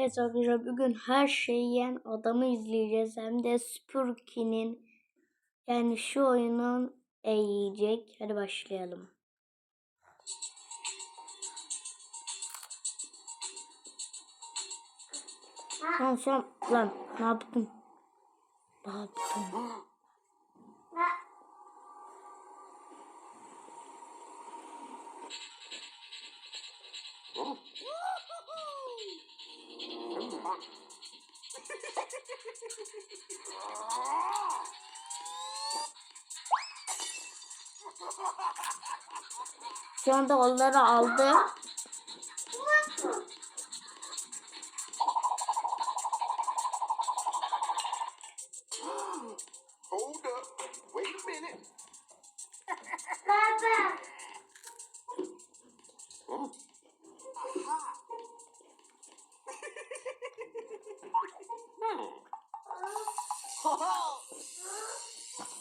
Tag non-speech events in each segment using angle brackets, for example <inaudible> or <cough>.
Evet arkadaşlar bugün her şeyi yiyen adamı izleyeceğiz. Hem de Spurky'nin yani şu oyunun e yiyecek. Hadi başlayalım. Lan son lan ne yaptın? Ne yaptın? Şu anda onları aldı.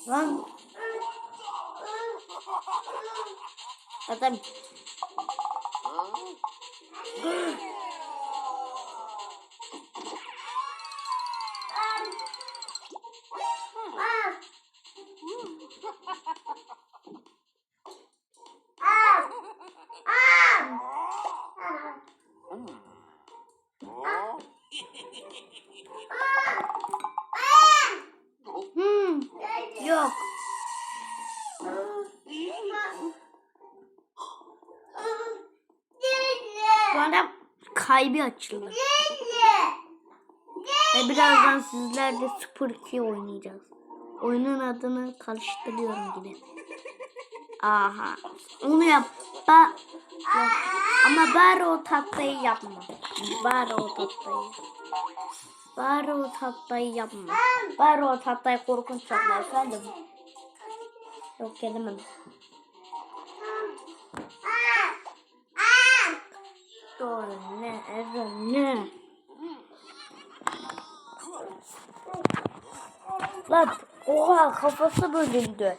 Lan. Adam Anda kalbi açıldı. Ve birazdan sizlerle Super 2 oynayacağız. Oyunun adını karıştırıyorum gibi. Aha. Onu yap. Ba Ama bari o tatlıyı yapma. Bari o tatlıyı. Bari o tatlıyı yapma. Bari o tatlıyı korkunç yapma efendim. Yok gelemem. Doğru ne evet ne. Lan oha kafası bölündü.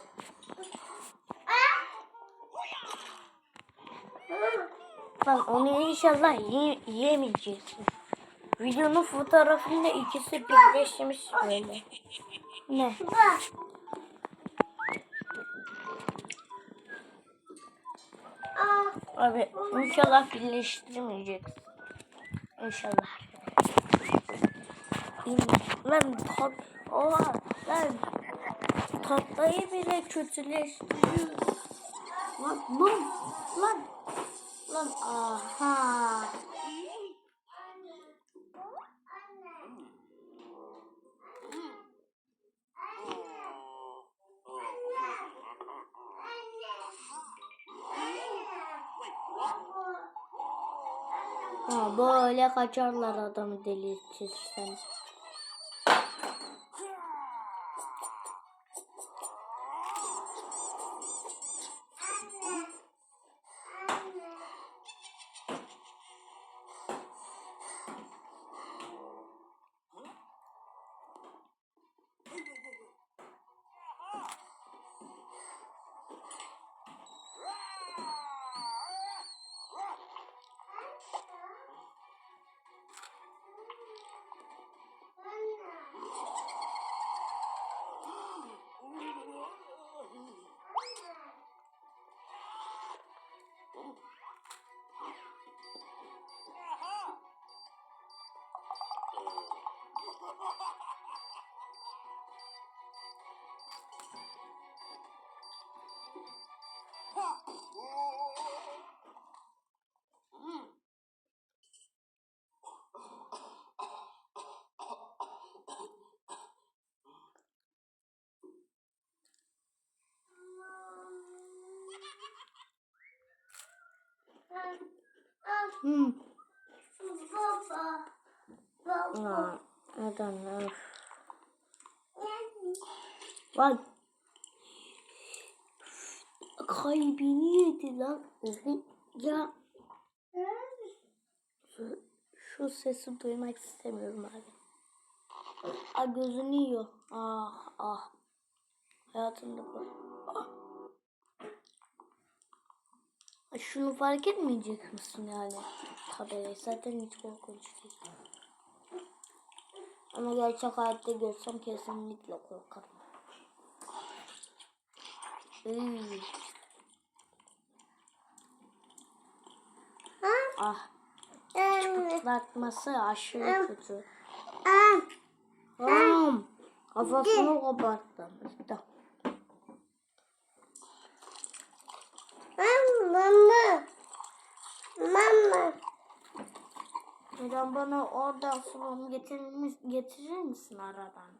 Lan onu inşallah ye yiyemeyeceksin. Videonun fotoğrafında ikisi birleşmiş böyle. Ne? Abi inşallah birleştirmeyeceksin. İnşallah. İn- Lan tat, oha lan tatlıyı bile kötüleştiriyor. Lan lan lan lan aha. Ha, böyle kaçarlar adamı delirtirsen. Hmm. Aa, neden öf. Lan. Kalbini yedi lan. Ya. Şu, şu sesi duymak istemiyorum abi. Aa, gözünü yiyor. Ah ah. Hayatımda bu. Ah. Şunu fark etmeyecek misin yani? Tabii zaten hiç korkunç değil. Ama gerçek hayatta görsem kesinlikle korkarım. Iy. Ah, çıtlatması aşırı kötü. Tamam. Kafasını koparttım işte. Neden bana oradan sulamı getirir, getirir misin aradan?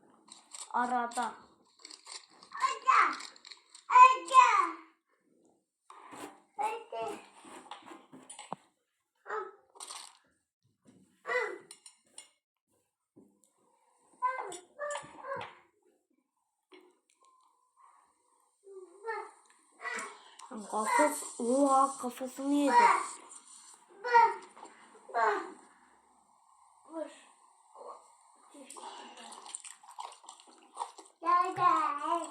Arada. Aca. Aca. Hadi. Am. Am. Am. Kafası, oha kafasını yedi. Ba. Ba. Vur. Gel gel.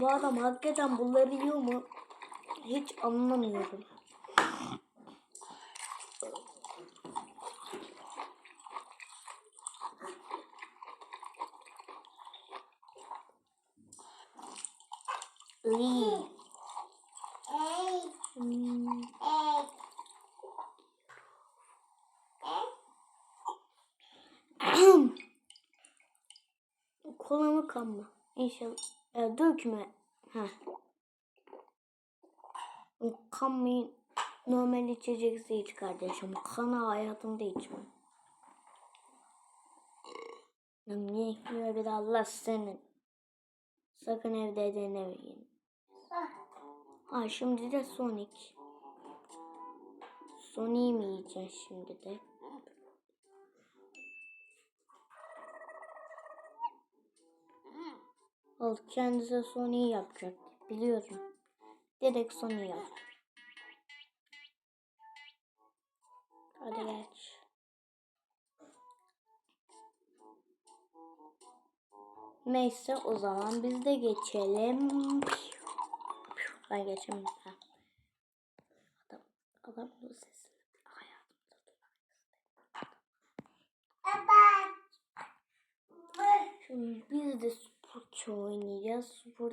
Bu adam hakikaten bunları yiyor mu? Hiç anlamıyorum. Ey. Hmm. <coughs> Ey. Kola mı kan mı? İnşallah. E, dökme. Heh. Mı? Normal içecekse iç kardeşim. Kanı hayatımda içmem. Niye bir de Allah senin. Sakın evde denemeyin. Ha şimdi de Sonic. Sonic'i mi yiyeceksin şimdi de? Al kendisi Sony yapacak. Biliyorum. Direkt Sony yap. Hadi geç. Neyse o zaman biz de geçelim. Ben. Ha. Adam, adam bu sesini hayatımda Baba. Şimdi biz de Spurki oynayacağız. Spur,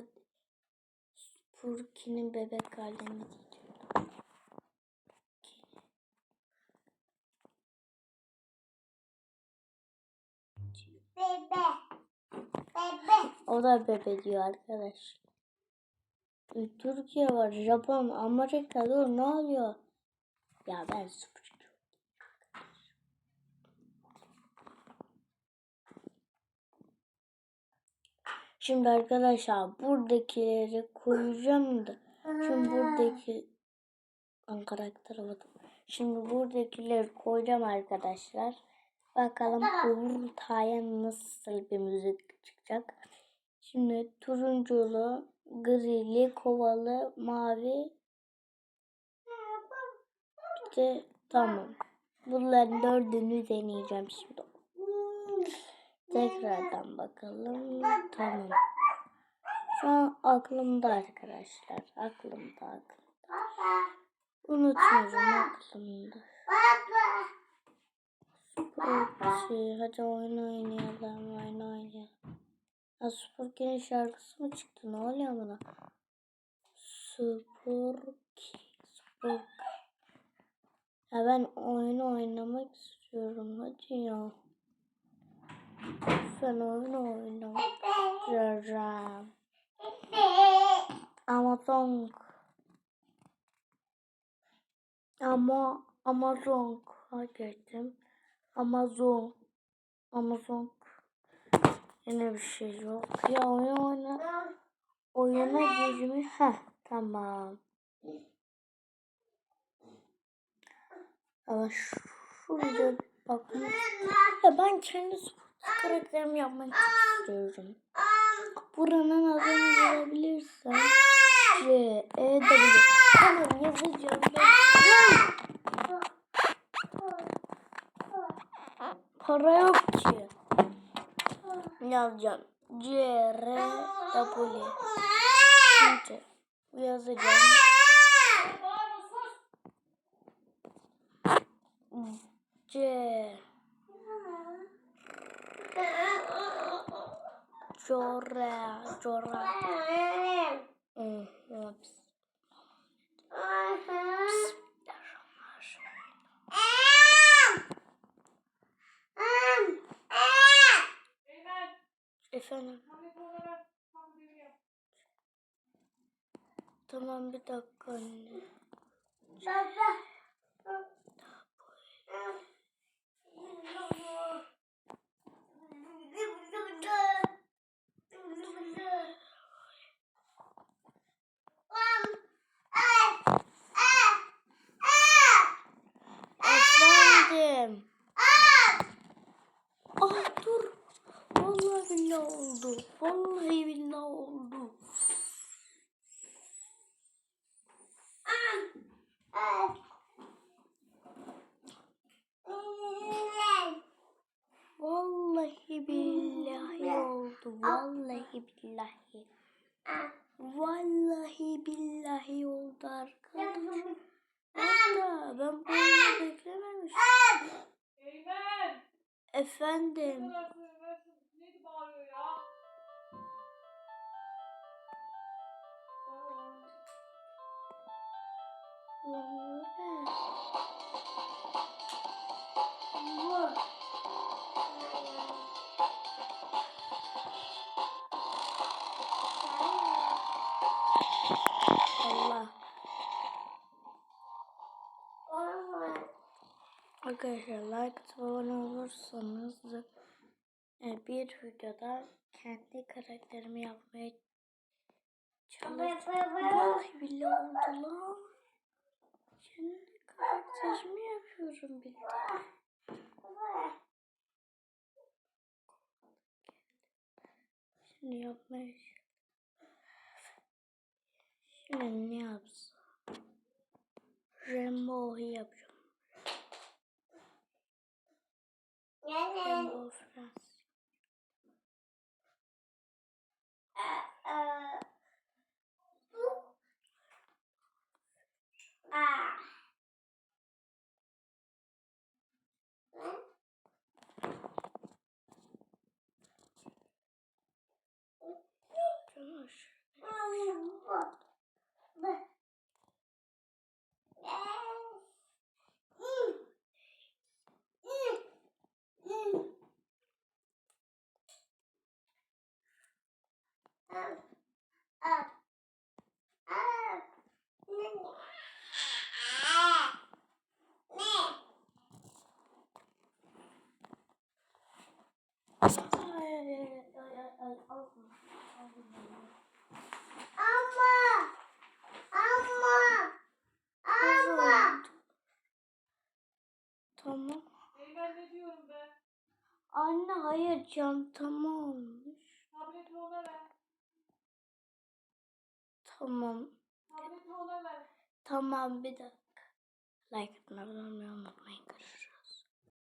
Spurki'nin bebek halini diyeceğim. Bebe. Bebe. O da bebe diyor arkadaş. Türkiye var, Japon, Amerika dur ne oluyor? Ya ben Spurki. Şimdi arkadaşlar buradakileri koyacağım da. Şimdi buradaki ben karakter aldım. Şimdi buradakileri koyacağım arkadaşlar. Bakalım ortaya nasıl bir müzik çıkacak. Şimdi turunculu, grili, kovalı, mavi. İşte tamam. Bunların dördünü deneyeceğim şimdi. Tekrardan bakalım. Tamam. Şu an aklımda arkadaşlar. Aklımda aklımda. Unutmuyorum aklımda. Baba. Spurki. Hadi oyun oynayalım. Oyun oynayalım. Ya Spurki'nin şarkısı mı çıktı? Ne oluyor buna? Spurki. Spurki. Ya ben oyun oynamak istiyorum. Hadi ya. Lütfen oyun. Bebe. Amazon. Ama Amazon. Hakikaten. Amazon. Amazon. Yine bir şey yok. Ya oyun oyna. Oyuna girmiş. Heh tamam. Ama şurada bakın. Ya ben kendi karakterimi yapmak istiyorum. Buranın adını görebilirsen. C, E, W. Tamam yazacağım. Para yok ki. Yazacağım. C, R, W. Yazacağım. Hmm, ups. Efendim. Tamam bir dakika anne. Efendim. Ah dur. Vallahi billahi oldu. Vallahi billahi oldu. Vallahi billahi oldu. Vallahi billahi. Vallahi billahi oldu arkadaşlar. Hatta ben bunu beklememiştim. Eymen! Efendim. Burası, Arkadaşlar like abone olursanız e, bir videoda kendi karakterimi yapmaya çalışacağım. Vallahi billahi oldu. Kendi karakterimi yapıyorum bir de. Şimdi yapmaya Şimdi ne yapsam? Rainbow'u yapacağım. Hello. Anne hayır çantam olmuş. Tamam. Tamam bir dakika. Like atmayı unutmayın. Görüşürüz.